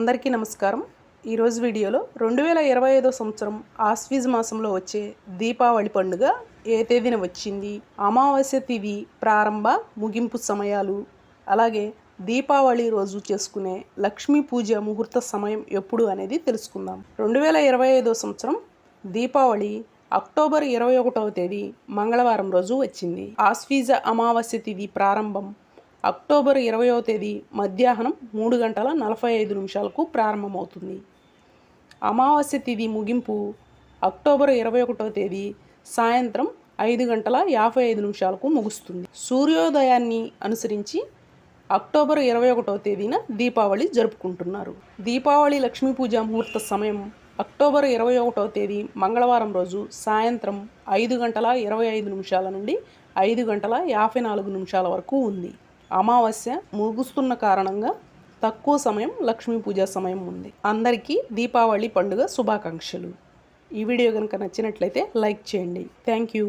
అందరికీ నమస్కారం. ఈరోజు వీడియోలో రెండు వేల ఇరవై ఐదో సంవత్సరం ఆశ్వీజ్ మాసంలో వచ్చే దీపావళి పండుగ ఏ తేదీన వచ్చింది అమావాస్య తిథి ప్రారంభ ముగింపు సమయాలు అలాగే దీపావళి రోజు చేసుకునే లక్ష్మీ పూజ ముహూర్త సమయం ఎప్పుడు అనేది తెలుసుకుందాం. రెండు వేల ఇరవై ఐదో సంవత్సరం దీపావళి అక్టోబర్ ఇరవై ఒకటవ తేదీ మంగళవారం రోజు వచ్చింది. ఆశ్వీజ అమావాస్య తిథి ప్రారంభం అక్టోబర్ ఇరవయో తేదీ మధ్యాహ్నం మూడు గంటల నలభై ఐదు నిమిషాలకు ప్రారంభమవుతుంది. అమావాస్య తిథి ముగింపు అక్టోబర్ ఇరవై ఒకటవ తేదీ సాయంత్రం ఐదు గంటల యాభై ఐదు నిమిషాలకు ముగుస్తుంది. సూర్యోదయాన్ని అనుసరించి అక్టోబర్ ఇరవై ఒకటవ తేదీన దీపావళి జరుపుకుంటున్నారు. దీపావళి లక్ష్మీ పూజ ముహూర్త సమయం అక్టోబర్ ఇరవై ఒకటవ తేదీ మంగళవారం రోజు సాయంత్రం ఐదు గంటల ఇరవై ఐదు నిమిషాల నుండి ఐదు గంటల యాభై నాలుగు నిమిషాల వరకు ఉంది. అమావాస్య ముగుస్తున్న కారణంగా తక్కువ సమయం లక్ష్మీ పూజ సమయం ఉంది. అందరికీ దీపావళి పండుగ శుభాకాంక్షలు. ఈ వీడియో కనుక నచ్చినట్లయితే లైక్ చేయండి. Thank you.